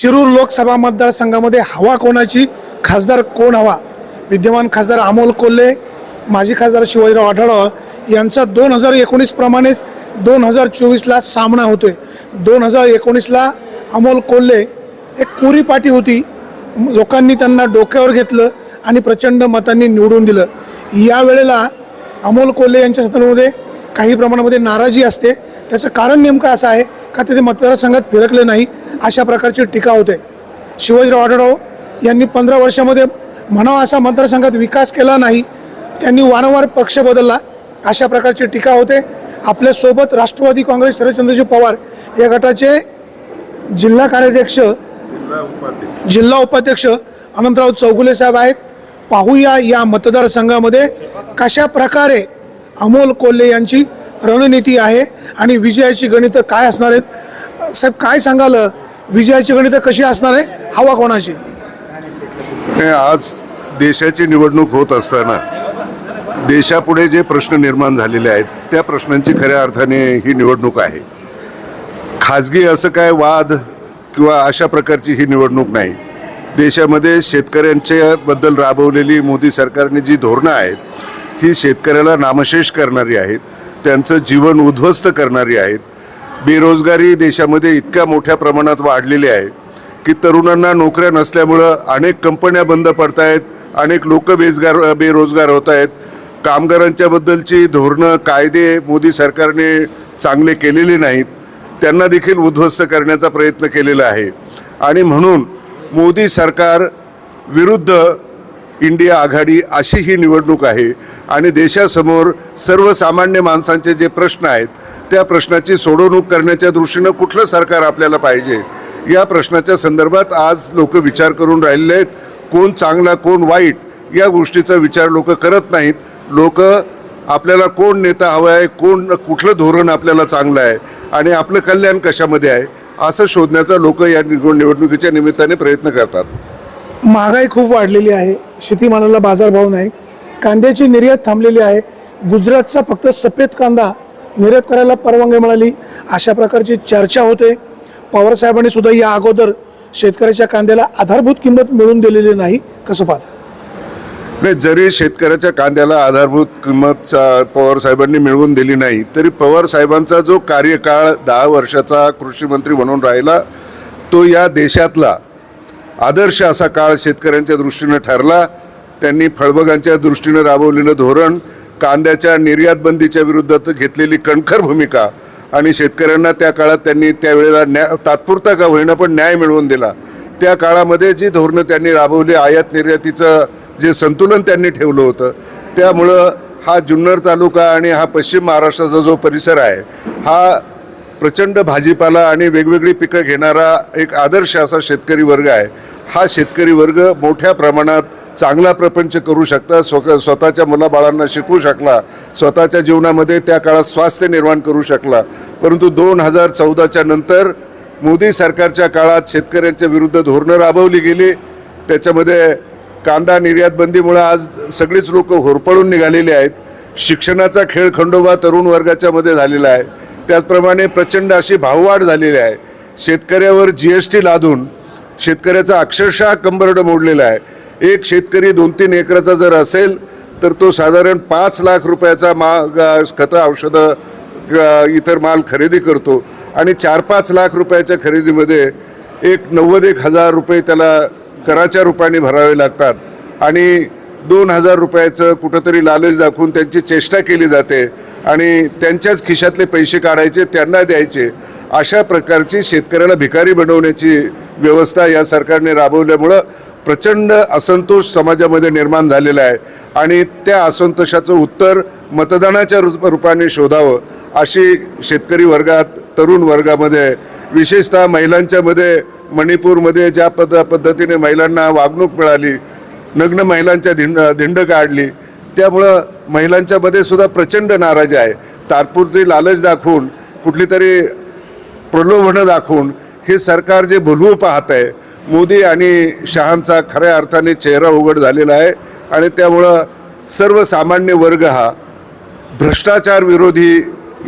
शिरूर लोकसभा मतदारसंघामध्ये हवा कोणाची? खासदार कोण हवा? विद्यमान खासदार अमोल कोल्हे माजी खासदार शिवाजीराव आढळराव यांचा दोन हजार एकोणीसप्रमाणेच दोन हजार चोवीसला सामना होतोय. दोन हजार एकोणीसला अमोल कोल्हे एक कोरी पाठी होती. लोकांनी त्यांना डोक्यावर घेतलं आणि प्रचंड मतांनी निवडून दिलं. यावेळेला अमोल कोल्हे यांच्या संदर्भामध्ये काही प्रमाणामध्ये नाराजी असते. त्याचं कारण नेमकं असं आहे का ते मतदारसंघात फिरकले नाही अशा प्रकारची टीका होते. शिवाजीराव आढळराव यांनी पंधरा वर्षामध्ये म्हणावा असा मतदारसंघात विकास केला नाही त्यांनी वारंवार पक्ष बदलला अशा प्रकारची टीका होते. आपल्यासोबत राष्ट्रवादी काँग्रेस शरदचंद्रजी पवार या गटाचे जिल्हा कार्याध्यक्ष जिल्हा उपाध्यक्ष अनंतराव चौगुले साहेब आहेत. पाहूया या मतदारसंघामध्ये कशा प्रकारे अमोल कोल्हे यांची रणनीती आहे आणि विजयाची गणितं काय असणार आहेत? साहेब काय सांगाल? विजयाची गणितं कशी असणार आहे? हवा कोणाची? हे आज देशाची निवडणूक होत असताना देशापुढे जे प्रश्न निर्माण झालेले आहेत त्या प्रश्नांची खऱ्या अर्थाने ही निवडणूक आहे. खाजगी असं काय वाद किंवा अशा प्रकारची ही निवडणूक नाही. देशामध्ये शेतकऱ्यांच्या बद्दल राबवलेली मोदी सरकारने जी धोरणं आहेत ही शेतकऱ्याला नामशेष करणारी आहेत. त्यांचं जीवन उद्ध्वस्त करणारी आहेत. बेरोजगारी देशामध्ये इतक्या मोठ्या प्रमाणात वाढलेली आहे की तरुणांना नोकऱ्या नसल्यामुळं अनेक कंपन्या बंद पडत आहेत अनेक लोक बेजगार बेरोजगार होत आहेत कामगारांच्याबद्दलची धोरणं कायदे मोदी सरकारने चांगले केलेले नाहीत. त्यांना देखील उद्ध्वस्त करण्याचा प्रयत्न केलेला आहे. आणि म्हणून मोदी सरकार विरुद्ध इंडिया आघाडी अशी ही निवडणूक आहे आणि देशासमोर सर्वसामान्य माणसांचे जे प्रश्न आहेत त्या प्रश्नाची सोडवणूक करण्याच्या दृष्टीनं कुठलं सरकार आपल्याला पाहिजे? या प्रश्नाच्या संदर्भात आज लोक विचार करून राहिलेले आहेत कोण चांगला कोण वाईट? या गोष्टीचा विचार लोक करत नाहीत. लोक आपल्याला कोण नेता हवा आहे कोण कुठलं धोरण आपल्याला चांगलं आहे? आणि आपलं कल्याण कशामध्ये आहे? असं शोधण्याचा लोक या निवड- निवडणुकीच्या निमित्ताने प्रयत्न करतात. महागाई खूप वाढलेली आहे. शेतीमालाला बाजारभाव नाही. कांद्याची निर्यात थांबलेली आहे. गुजरातचा फक्त सफेद कांदा निर्यात करायला परवानगी मिळाली. अशा प्रकारची चर्चा होते. पवारसाहेबांनी सुद्धा या अगोदर शेतकऱ्याच्या कांद्याला आधारभूत किंमत मिळून दिलेली नाही. कसं पाहता? नाही जरी शेतकऱ्याच्या कांद्याला आधारभूत किंमत पवार साहेबांनी मिळवून दिली नाही तरी पवार साहेबांचा जो कार्यकाळ दहा वर्षाचा कृषी मंत्री म्हणून राहिला तो या देशातला आदर्श असा काळ शेतकऱ्यांच्या दृष्टीनं ठरला. त्यांनी फळबागांच्या दृष्टीनं राबवलेलं धोरण कांद्याच्या निर्यात बंदीच्या घेतलेली कणखर भूमिका आणि शेतकऱ्यांना त्या काळात त्यांनी त्यावेळेला न्याय तात्पुरता का होईना पण न्याय मिळवून दिला. त्या काळामध्ये जी धोरणं त्यांनी राबवली आयात निर्यातीचं जे संतुलन त्यांनी ठेवलं होतं त्यामुळं हा जुन्नर तालुका आणि हा पश्चिम महाराष्ट्राचा जो परिसर आहे हा प्रचंड भाजीपाला आणि वेगवेगळी पिकं घेणारा एक आदर्श असा शेतकरी वर्ग आहे. हा शेतकरी वर्ग मोठ्या प्रमाणात चांगला प्रपंच करू शकता स्व स्वतःच्या मुलाबाळांना शिकवू शकला स्वतःच्या जीवनामध्ये त्या काळात स्वास्थ्य निर्माण करू शकला. परंतु दोन हजार चौदाच्या नंतर मोदी सरकारच्या काळात शेतकऱ्यांच्या विरुद्ध धोरणं राबवली गेली. त्याच्यामध्ये कांदा निर्यात बंदीमुळे आज सगळीच लोक होरपळून निघालेली आहेत. शिक्षणाचा खेळ खंडोबा तरुण वर्गाच्या मध्ये झालेला आहे. त्याचप्रमाणे प्रचंड अशी भाववाढ झालेली आहे. शेतकऱ्यावर जी एस टी लादून शेतकऱ्याचा अक्षरशः कंबरड मोडलेला आहे. एक शेतकरी दोन तीन एकराचा जर असेल तर तो साधारण पाच लाख रुपयाचा मा ग- खतं औषधं इतर माल खरेदी करतो. आणि चार पाच लाख रुपयाच्या खरेदीमध्ये एक नव्वद एक हजार रुपये त्याला कराच्या रूपाने भरावे लागतात. आणि दोन हजार रुपयाचं कुठंतरी लालच दाखवून त्यांची चेष्टा केली जाते आणि त्यांच्याच खिशातले पैसे काढायचे त्यांना द्यायचे. अशा प्रकारची शेतकऱ्याला भिकारी बनवण्याची व्यवस्था या सरकारने राबवल्यामुळं प्रचंड असंतोष समाजामध्ये निर्माण झालेला आहे आणि त्या असंतोषाचं उत्तर मतदानाच्या रूप रूपाने शोधावं अशी शेतकरी वर्गात तरुण वर्गामध्ये विशेषतः महिलांच्यामध्ये मणिपूरमध्ये ज्या पद पद्धतीने महिलांना वागणूक मिळाली नग्न महिलांच्या धिंड धिंड काढली त्यामुळं महिलांच्यामध्ये सुद्धा प्रचंड नाराजी आहे. तात्पुरती लालच दाखवून कुठली तरी प्रलोभनं दाखवून हे सरकार जे भुलवू पाहत आहे मोदी आणि शहांचा खऱ्या अर्थाने चेहरा उघड झालेला आहे आणि त्यामुळं सर्वसामान्य वर्ग हा भ्रष्टाचार विरोधी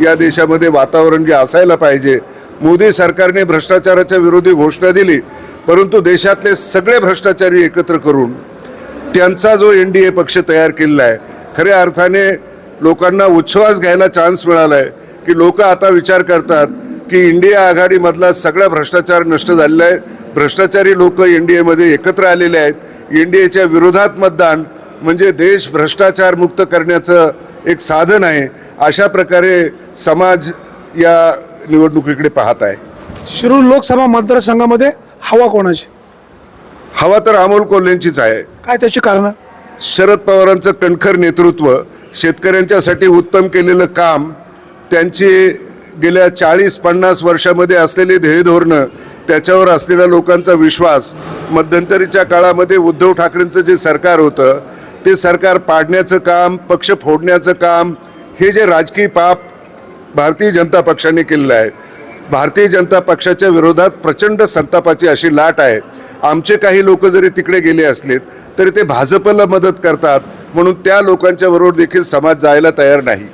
या देशामध्ये वातावरण जे असायला पाहिजे. मोदी सरकारने भ्रष्टाचाराच्या विरोधी घोषणा दिली परंतु देशातले सगळे भ्रष्टाचारी एकत्र करून त्यांचा जो एन डी ए पक्ष तयार केलेला आहे खऱ्या अर्थाने लोकांना उच्छ्वास घ्यायला चान्स मिळाला आहे की लोक आता विचार करतात की इंडिया आघाडीमधला सगळा भ्रष्टाचार नष्ट झालेला आहे. भ्रष्टाचारी लोक एन डी एमध्ये एकत्र आलेले आहेत. एन डी एच्या विरोधात मतदान म्हणजे देश भ्रष्टाचार मुक्त करण्याचं एक साधन आहे. अशा प्रकारे समाज या निवडणुकीकडे पाहत आहे. शिरूर लोकसभा मतदारसंघामध्ये हवा कोणाची? हवा तर अमोल कोल्हेंचीच आहे. काय त्याची कारणं? शरद पवारांचं कणखर नेतृत्व शेतकऱ्यांच्यासाठी उत्तम केलेलं काम त्यांची गेल्या चाळीस पन्नास वर्षामध्ये असलेली ध्येयधोरणं त्याच्यावर असलेला लोकांचा विश्वास मध्यंतरीच्या काळामध्ये उद्धव ठाकरेंचं जे सरकार होतं ते सरकार पाडण्याचं काम पक्ष फोडण्याचं काम हे जे राजकीय पाप भारतीय जनता पक्षाने केलेलं आहे भारतीय जनता पक्षाच्या विरोधात प्रचंड संतापाची अशी लाट आहे. आमचे काही लोक जरी तिकडे गेले असलेत तरी ते भाजपला मदत करतात म्हणून त्या लोकांच्या बरोबर देखील समाज जायला तयार नाही.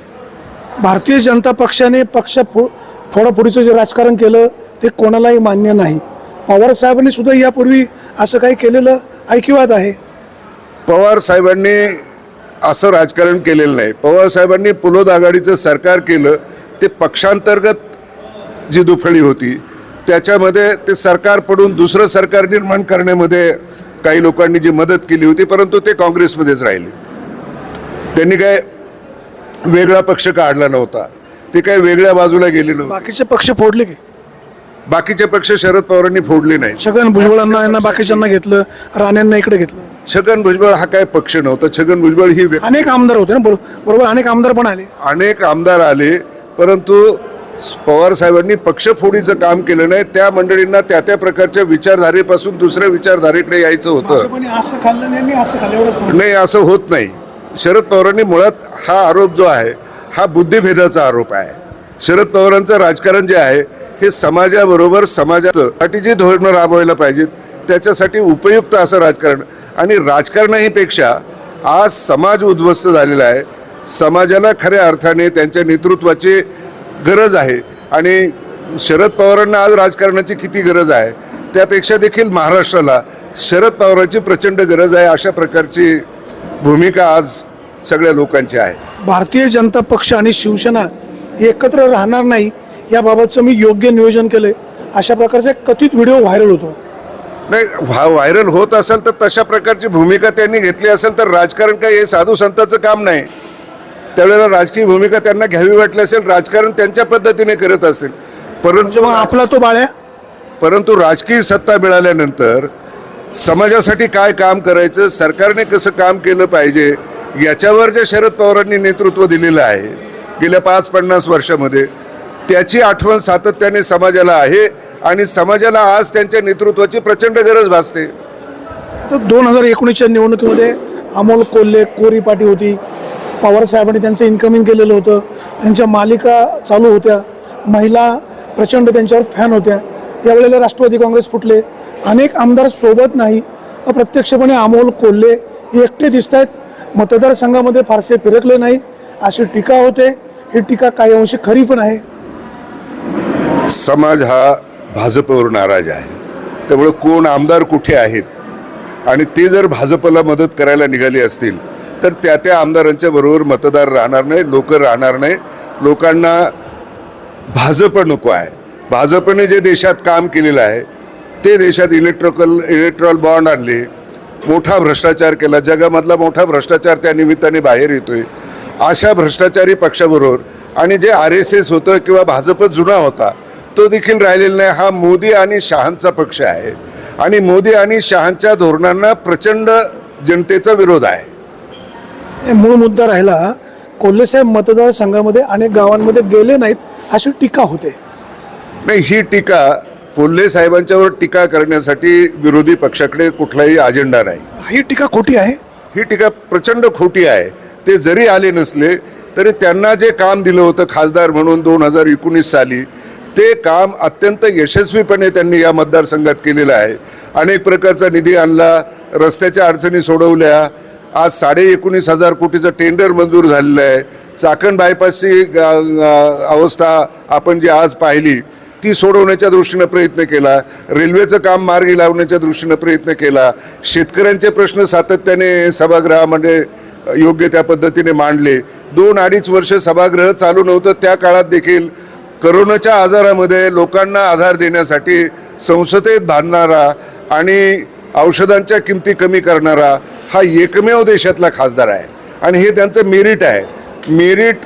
भारतीय जनता पक्षाने पक्ष फो फोडाफोडीचं जे राजकारण केलं ते कोणालाही मान्य नाही. पवार साहेबांनी सुद्धा यापूर्वी असं काही केलेलं ऐकिवात आहे. पवार साहेबांनी असं राजकारण केलेलं नाही. पवार साहेबांनी पुलोद आघाडीचं सरकार केलं ते पक्षांतर्गत जी दुफळी होती त्याच्यामध्ये ते सरकार पडून दुसरं सरकार निर्माण करण्यामध्ये काही लोकांनी जी मदत केली होती परंतु ते काँग्रेसमध्येच राहिले. त्यांनी काय वेगळा पक्ष काढला नव्हता. ते काय वेगळ्या बाजूला गेले नव्हते. बाकीचे पक्ष फोडले की? बाकीचे पक्ष शरद पवारांनी फोडले नाही छगन भुजबळांना यांना बाकीच्यांना घेतलं राण्यांना इकडे घेतलं. छगन भुजबळ हा काय पक्ष नव्हता. छगन भुजबळ ही व्यक्ती अनेक आमदार होते ना बरो- बरोबर अनेक आमदार पण आले. अनेक आमदार आले परंतु पवार साहेबांनी पक्षफोडीचं काम केलं नाही. त्या मंडळींना त्या त्या प्रकारच्या विचारधारेपासून दुसऱ्या विचारधारेकडे यायचं होतं. भाजपने असं खाल्लं नाही मी असं खाल्लं एवढंच फरक. नाही असं होत नाही. शरद पवारांनी मुळात हा आरोप जो आहे हा बुद्धिभेदाचा आरोप आहे. शरद पवारांचं राजकारण जे आहे हे समाजाबरोबर समाजासाठी जी धोरणं राबवायला पाहिजेत त्याच्यासाठी उपयुक्त असं राजकारण आणि राजकारणाहीपेक्षा आज समाज उद्ध्वस्त झालेला आहे. समाजाला खऱ्या अर्थाने त्यांच्या नेतृत्वाची गरज आहे आणि शरद पवारांना आज राजकारणाची किती गरज आहे त्यापेक्षा देखील महाराष्ट्राला शरद पवारांची प्रचंड गरज आहे अशा प्रकारची भूमिका आज सगळ्या लोकांची आहे. भारतीय जनता पक्ष आणि शिवसेना एकत्र राहणार नाही याबाबतचं मी योग्य नियोजन केलंय. अशा प्रकारचा कथित व्हिडिओ व्हायरल होतो नाही व्हा व्हायरल होत असेल तर तशा प्रकारची भूमिका त्यांनी घेतली असेल तर राजकारण काय हे साधू संतांचं काम नाही. त्यावेळेला राजकीय भूमिका त्यांना घ्यावी वाटली असेल राजकारण त्यांच्या पद्धतीने करत असेल. परंतु म्हणजे आपला तो बाळ्या? परंतु राजकीय सत्ता मिळाल्यानंतर समाजासाठी काय काम करायचं सरकारने कसं काम केलं पाहिजे याच्यावर जे शरद पवारांनी नेतृत्व दिलेलं आहे गेल्या पाच पन्नास वर्षामध्ये त्याची आठवण सातत्याने समाजाला आहे आणि समाजाला आज त्यांच्या नेतृत्वाची प्रचंड गरज भासते. तर दोन हजार एकोणीसच्या निवडणुकीमध्ये अमोल कोल्हे कोरी पाटी होती. पवार साहेबांनी त्यांचं इन्कमिंग केलेलं होतं. त्यांच्या मालिका चालू होत्या. महिला प्रचंड त्यांच्यावर फॅन होत्या. यावेळेला राष्ट्रवादी काँग्रेस फुटले. अनेक आमदार सोबत नाही. अप्रत्यक्षपणे अमोल कोल्हे एकटे दिसत आहेत मतदारसंघामध्ये फारसे फिरकले नाही. अशी टीका होते. ही टीका काही अंशी खरी पण आहे. समाज हा भाजपवर नाराज आहे. त्यामुळे कोण आमदार कुठे आहेत आणि ते जर भाजपला मदत करायला निघाले असतील तर त्या त्या आमदारांच्या बरोबर मतदार राहणार नाही लोक राहणार नाही. लोकांना भाजप नको आहे. भाजपने जे देशात काम केलेलं आहे ते देशात इलेक्ट्रिकल इलेक्ट्रॉल बॉन्ड आणले. मोठा भ्रष्टाचार केला. जगामधला मोठा भ्रष्टाचार त्या निमित्ताने बाहेर येतोय. अशा भ्रष्टाचारी पक्षाबरोबर आणि जे आर एस एस होतं किंवा भाजप जुना होता तो देखील राहिलेला नाही. हा मोदी आणि शहांचा पक्ष आहे. आणि मोदी आणि शहांच्या धोरणांना प्रचंड जनतेचा विरोध आहे. हे मूळ मुद्दा राहिला कोल्हेसाहेब मतदारसंघामध्ये अनेक गावांमध्ये गेले नाहीत अशी टीका होते. नाही ही टीका कोल्हे साहेबांच्यावर टीका करण्यासाठी विरोधी पक्षाकडे कुठलाही अजेंडा नाही. ही टीका खोटी आहे? ही टीका प्रचंड खोटी आहे. ते जरी आले नसले तरी त्यांना जे काम दिलं होतं खासदार म्हणून दोन हजार एकोणीस साली ते काम अत्यंत यशस्वीपणे त्यांनी या मतदारसंघात केलेलं आहे. अनेक प्रकारचा निधी आणला रस्त्याच्या अडचणी सोडवल्या. आज साडे एकोणीस हजार कोटीचं टेंडर मंजूर झालेलं आहे. चाकण बायपासची अवस्था आपण जी आज पाहिली ती सोडवण्याच्या दृष्टीनं प्रयत्न केला रेल्वेचं काम मार्गी लावण्याच्या दृष्टीनं प्रयत्न केला शेतकऱ्यांचे प्रश्न सातत्याने सभागृहामध्ये म्हणजे योग्य त्या पद्धतीने मांडले. दोन अडीच वर्ष सभागृह चालू नव्हतं त्या काळात देखील करोनाच्या आजारामध्ये लोकांना आधार देण्यासाठी संसदेत बांधणारा आणि औषधांच्या किमती कमी करणारा हा एकमेव देशातला खासदार आहे. आणि हे त्यांचं मेरिट आहे. मेरिट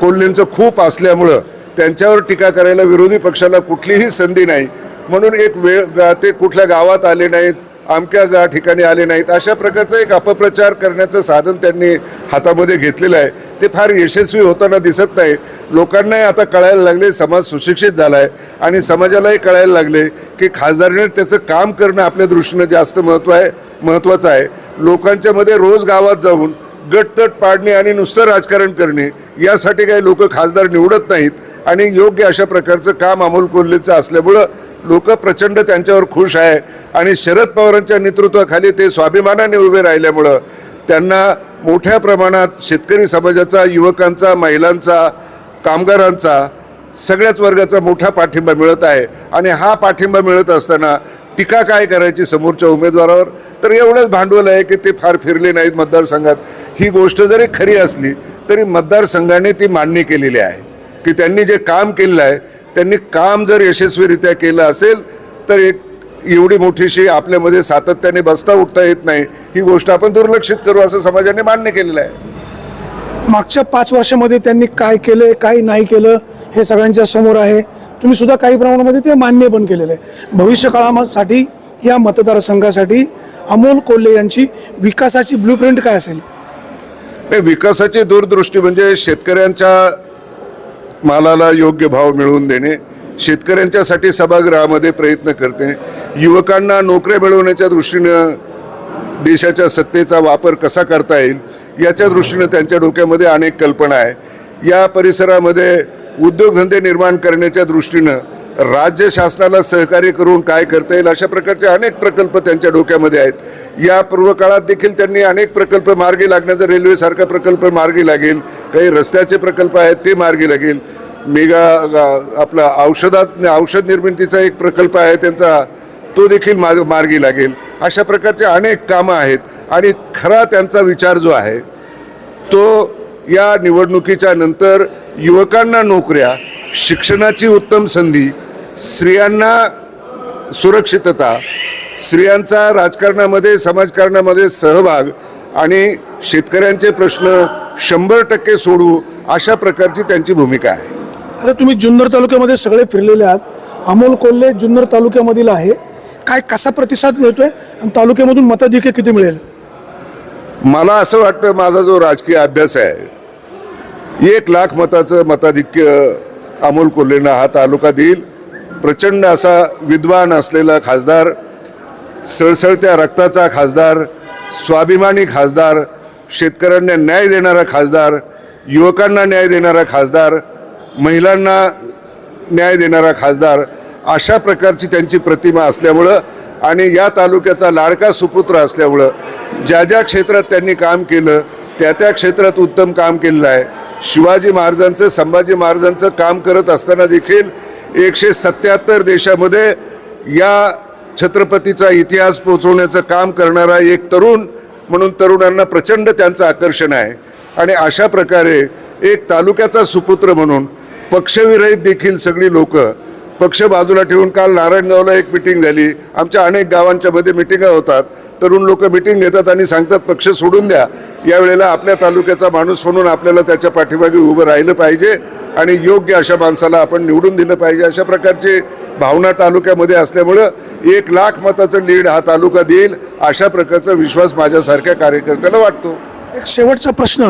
कोल्हेंचं खूप असल्यामुळं त्यांच्यावर टीका करायला विरोधी पक्षाला कुठलीही संधी नाही. म्हणून एक वेळ ते कुठल्या गावात आले नाहीत अमक्या गा ठिकाणी आले नाहीत अशा प्रकारचा एक अपप्रचार करण्याचं साधन त्यांनी हातामध्ये घेतलेलं आहे. ते फार यशस्वी होताना दिसत नाही. लोकांनाही आता कळायला लागले समाज सुशिक्षित झाला आहे आणि समाजालाही कळायला लागले की खासदारीने त्याचं काम करणं आपल्या दृष्टीनं जास्त महत्त्व आहे महत्त्वाचं आहे. लोकांच्यामध्ये रोज गावात जाऊन गटतट पाडणे आणि नुसतं राजकारण करणे यासाठी काही लोक खासदार निवडत नाहीत आणि योग्य अशा प्रकारचं काम अमोल कोल्हेचं असल्यामुळं लोक प्रचंड त्यांच्यावर खुश आहे. आणि शरद पवारांच्या नेतृत्वाखाली ते स्वाभिमानाने उभे राहिल्यामुळं त्यांना मोठ्या प्रमाणात शेतकरी समाजाचा युवकांचा महिलांचा कामगारांचा सगळ्याच वर्गाचा मोठा पाठिंबा मिळत आहे. आणि हा पाठिंबा मिळत असताना टीका काय करायची समोरच्या उमेदवारावर? तर एवढंच भांडवल आहे की ते फार फिरले नाहीत मतदारसंघात. ही गोष्ट जरी खरी असली तरी मतदारसंघाने ती मान्य केलेली आहे. की त्यांनी जे काम केलेलं आहे त्यांनी काम जर यशस्वीरित्या केलं असेल तर एक एवढी मोठीशी आपल्यामध्ये सातत्याने बसता उठता येत नाही. ही गोष्ट आपण दुर्लक्षित करू असं समाजाने मान्य केलेलं आहे. मागच्या पाच वर्षामध्ये त्यांनी काय केलं काय नाही केलं हे सगळ्यांच्या समोर आहे. तुम्ही सुद्धा काही प्रमाणामध्ये ते मान्य पण केलेलं आहे. भविष्य काळासाठी या मतदारसंघासाठी अमोल कोल्हे यांची विकासाची ब्लूप्रिंट काय असेल? नाही विकासाची दूरदृष्टी म्हणजे शेतकऱ्यांच्या मालाला योग्य भाव मिळवून देणे शेतकऱ्यांच्यासाठी सभागृहामध्ये प्रयत्न करते युवकांना नोकऱ्या मिळवण्याच्या दृष्टीनं देशाच्या सत्तेचा वापर कसा करता येईल याच्या दृष्टीनं त्यांच्या डोक्यामध्ये अनेक कल्पना आहे या परिसरामध्ये उद्योगधंदे निर्माण करण्याच्या दृष्टीनं राज्य शासनाला सहकार्य करून काय करता येईल अशा प्रकारचे अनेक प्रकल्प त्यांच्या डोक्यामध्ये आहेत. या पूर्व काळात देखील त्यांनी अनेक प्रकल्प मार्गी लागण्याचा रेल्वेसारखा प्रकल्प मार्गी लागेल. काही रस्त्याचे प्रकल्प आहेत ते मार्गी लागेल. मेगा आपला औषधात औषध निर्मितीचा एक प्रकल्प आहे त्यांचा तो देखील मार्ग मार्गी लागेल. अशा प्रकारचे अनेक कामं आहेत आणि खरा त्यांचा विचार जो आहे तो या निवडणुकीच्या नंतर युवकांना नोकऱ्या शिक्षणाची उत्तम संधी स्त्रियांना सुरक्षितता स्त्रियांचा राजकारणामध्ये समाजकारणामध्ये सहभाग आणि शेतकऱ्यांचे प्रश्न शंभर टक्के सोडवू अशा प्रकारची त्यांची भूमिका आहे. आता तुम्ही जुन्नर तालुक्यामध्ये सगळे फिरलेले आहात. अमोल कोल्हे जुन्नर तालुक्यामधील आहे. काय कसा प्रतिसाद मिळतोय आणि तालुक्यामधून मताधिक्य किती मिळेल? मला असं वाटतं माझा जो राजकीय अभ्यास आहे एक लाख मताचं मताधिक्य अमोल कोल्हेंना हा तालुका देईल. प्रचंड असा विद्वान असलेला खासदार सळसळत्या रक्ताचा खासदार स्वाभिमानी खासदार शेतकऱ्यांना न्याय देणारा खासदार युवकांना न्याय देणारा खासदार महिलांना न्याय देणारा खासदार अशा प्रकारची त्यांची प्रतिमा असल्यामुळं आणि या तालुक्याचा लाडका सुपुत्र असल्यामुळं ज्या ज्या क्षेत्रात त्यांनी काम केलं त्या त्या क्षेत्रात उत्तम काम केलेलं आहे. शिवाजी महाराजांचं संभाजी महाराजांचं काम करत असताना देखील एकशे सत्याहत्तर देशामध्ये या छत्रपतीचा इतिहास पोचवण्याचं काम करणारा एक तरुण म्हणून तरुणांना प्रचंड त्यांचं आकर्षण आहे. आणि अशा प्रकारे एक तालुक्याचा सुपुत्र म्हणून पक्षविरहित देखील सगळी लोकं पक्ष बाजूला ठेवून काल नारायणगावला एक मिटिंग झाली. आमच्या अनेक गावांच्या मध्ये मिटिंगा होतात. तरुण लोक मिटिंग घेतात आणि सांगतात पक्ष सोडून द्या. यावेळेला आपल्या तालुक्याचा माणूस म्हणून आपल्याला त्याच्या पाठीमागे उभं राहिलं पाहिजे आणि योग्य अशा माणसाला आपण निवडून दिलं पाहिजे. अशा प्रकारची भावना तालुक्यामध्ये असल्यामुळं एक लाख मताचं लीड हा तालुका देईल अशा प्रकारचा विश्वास माझ्यासारख्या कार्यकर्त्याला वाटतो. एक शेवटचा प्रश्न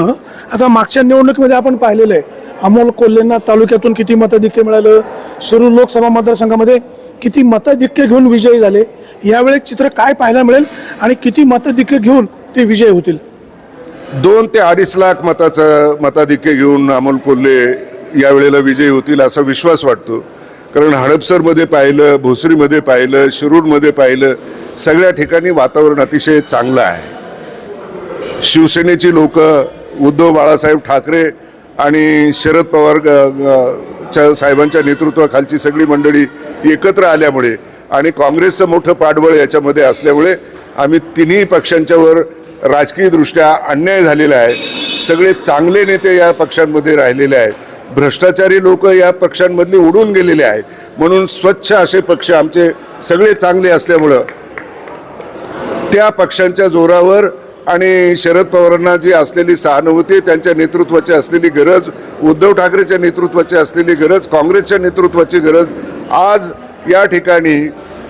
आता मागच्या निवडणुकीमध्ये आपण पाहिलेलं आहे. अमोल कोल्हेंना तालुक्यातून किती मताधिक्य मिळालं? शिरूर लोकसभा मतदारसंघामध्ये किती मताधिक्य घेऊन विजयी झाले? यावेळी चित्र काय पाहायला मिळेल आणि किती मताधिक्य घेऊन ते विजयी होतील? दोन ते अडीच लाख मताचं मताधिक्य घेऊन अमोल कोल्हे यावेळेला विजयी होतील असा विश्वास वाटतो. कारण हडपसरमध्ये पाहिलं भोसरीमध्ये पाहिलं शिरूरमध्ये पाहिलं सगळ्या ठिकाणी वातावरण अतिशय चांगलं आहे. शिवसेनेची लोक उद्धव बाळासाहेब ठाकरे आणि शरद पवार च्या- साहेबांच्या नेतृत्वाखालची सगळी मंडळी एकत्र आल्यामुळे आणि काँग्रेसचं मोठं पाठबळ याच्यामध्ये असल्यामुळे आम्ही तिन्ही पक्षांच्यावर राजकीयदृष्ट्या अन्याय झालेला आहे. सगळे चांगले नेते या पक्षांमध्ये राहिलेले आहेत. भ्रष्टाचारी लोक या पक्षांमधली उडून गेलेले आहेत. म्हणून स्वच्छ असे पक्ष आमचे सगळे चांगले असल्यामुळं त्या पक्षांच्या जोरावर आणि शरद पवारांना जी असलेली सहानुभूती त्यांच्या नेतृत्वाची असलेली गरज उद्धव ठाकरेच्या नेतृत्वाची असलेली गरज काँग्रेसच्या नेतृत्वाची गरज आज या ठिकाणी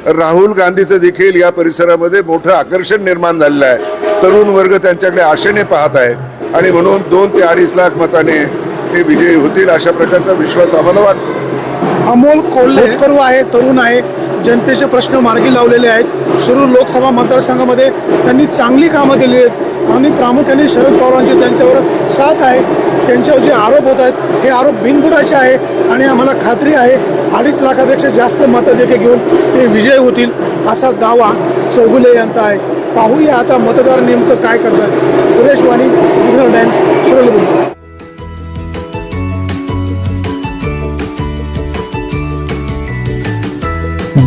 राहुल गांधीचं देखील या परिसरामध्ये मोठं आकर्षण निर्माण झालेलं आहे. तरुण वर्ग त्यांच्याकडे आशेने पाहत आहे. आणि म्हणून दोन ते अडीच लाख मताने ते विजयी होतील अशा प्रकारचा विश्वास आम्हाला वाटतो. अमोल कोल्हे करू आहे तरुण आहे. जनतेचे प्रश्न मार्गी लावलेले आहेत. शिरूर लोकसभा मतदारसंघामध्ये त्यांनी चांगली कामं केली आहेत. आणि प्रामुख्याने शरद पवारांचे त्यांच्यावर साथ आहे. त्यांच्यावर जे आरोप होत आहेत हे आरोप बिनबुडाचे आहे आणि आम्हाला खात्री आहे अडीच लाखापेक्षा जास्त मतं देखील घेऊन ते विजय होतील असा दावा चौगुले यांचा आहे. पाहूया आता मतदार नेमकं काय करतात. सुरेश वाणी दिग्नर टाइम्स शिरोली